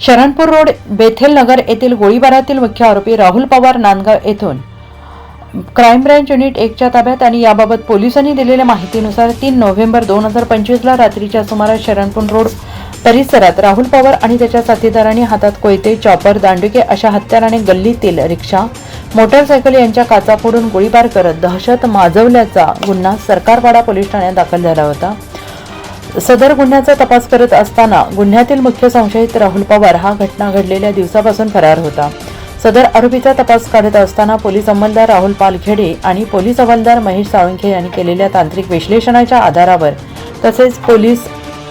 Sharanpur road Bethel नगर येथील गोळीबारातील मुख्य आरोपी राहुल पवार नांदगाव येथून. क्राईम ब्रँच युनिट एकच्या ताब्यात आणि याबाबत पोलिसांनी दिलेल्या माहितीनुसार तीन नोव्हेंबर दोन हजार पंचवीसला रात्रीच्या सुमारास शरणपूर रोड परिसरात राहुल पवार आणि त्याच्या साथीदारांनी हातात कोयते चॉपर दांडुके अशा हत्याराने गल्लीतील रिक्षा मोटरसायकल यांच्या काचा फोडून गोळीबार करत दहशत माजवल्याचा गुन्हा सरकारवाडा पोलीस ठाण्यात दाखल झाला होता. सदर गुन्ह्याचा तपास करत असताना गुन्ह्यातील मुख्य संशयित राहुल पवार हा घटना घडलेल्या दिवसापासून फरार होता. सदर आरोपीचा तपास काढत असताना पोलीस अंमलदार राहुल पालखेडे आणि पोलीस हवालदार महेश साळुंखे यांनी केलेल्या तांत्रिक विश्लेषणाच्या आधारावर तसेच पोलीस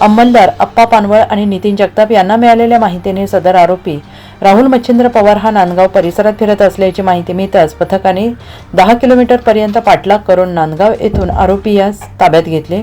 अंमलदार अप्पा पानवळ आणि नितीन जगताप यांना मिळालेल्या माहितीने सदर आरोपी राहुल मच्छिंद्र पवार हा नांदगाव परिसरात फिरत असल्याची माहिती मिळताच पथकाने दहा किलोमीटर पर्यंत पाठलाग करून नांदगाव येथून आरोपी यास ताब्यात घेतले.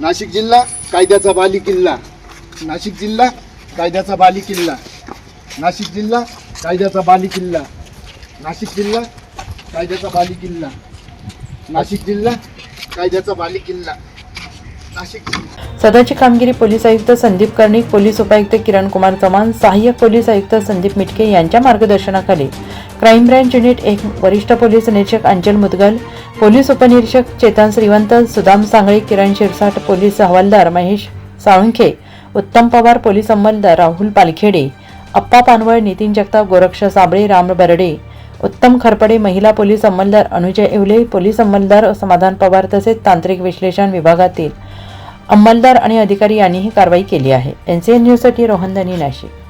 नाशिक जिल्हा कायद्याचा बाली किल्ला. नाशिक जिल्हा कायद्याचा बाली किल्ला. नाशिक जिल्हा कायद्याचा बाली किल्ला. नाशिक जिल्हा कायद्याचा बाली किल्ला. नाशिक जिल्हा कायद्याचा बाली किल्ला. नाशिक सदरची कामगिरी पोलीस आयुक्त संदीप कर्णिक पोलीस उपायुक्त किरण कुमार चव्हाण सहाय्यक पोलीस आयुक्त संदीप मिटके यांच्या मार्गदर्शनाखाली क्राईम ब्रँच युनिट एक वरिष्ठ पोलीस निरीक्षक अंजल मुदगल पोलीस उपनिरीक्षक चेतन श्रीवंत सुदाम सांगळे किरण शिरसाट पोलीस हवालदार महेश साळुंखे उत्तम पवार पोलीस अंमलदार राहुल पालखेडे अप्पा पानवळ नितीन जगताप गोरक्ष साबळे राम बरडे उत्तम खरपडे महिला पोलीस अंमलदार अनुजय येवले पोलीस अंमलदार समाधान पवार तसेच तांत्रिक विश्लेषण विभागातील अंमलदार आणि अधिकारी यांनीही कारवाई केली आहे. एन सी न्यूजसाठी रोहन नाशिक.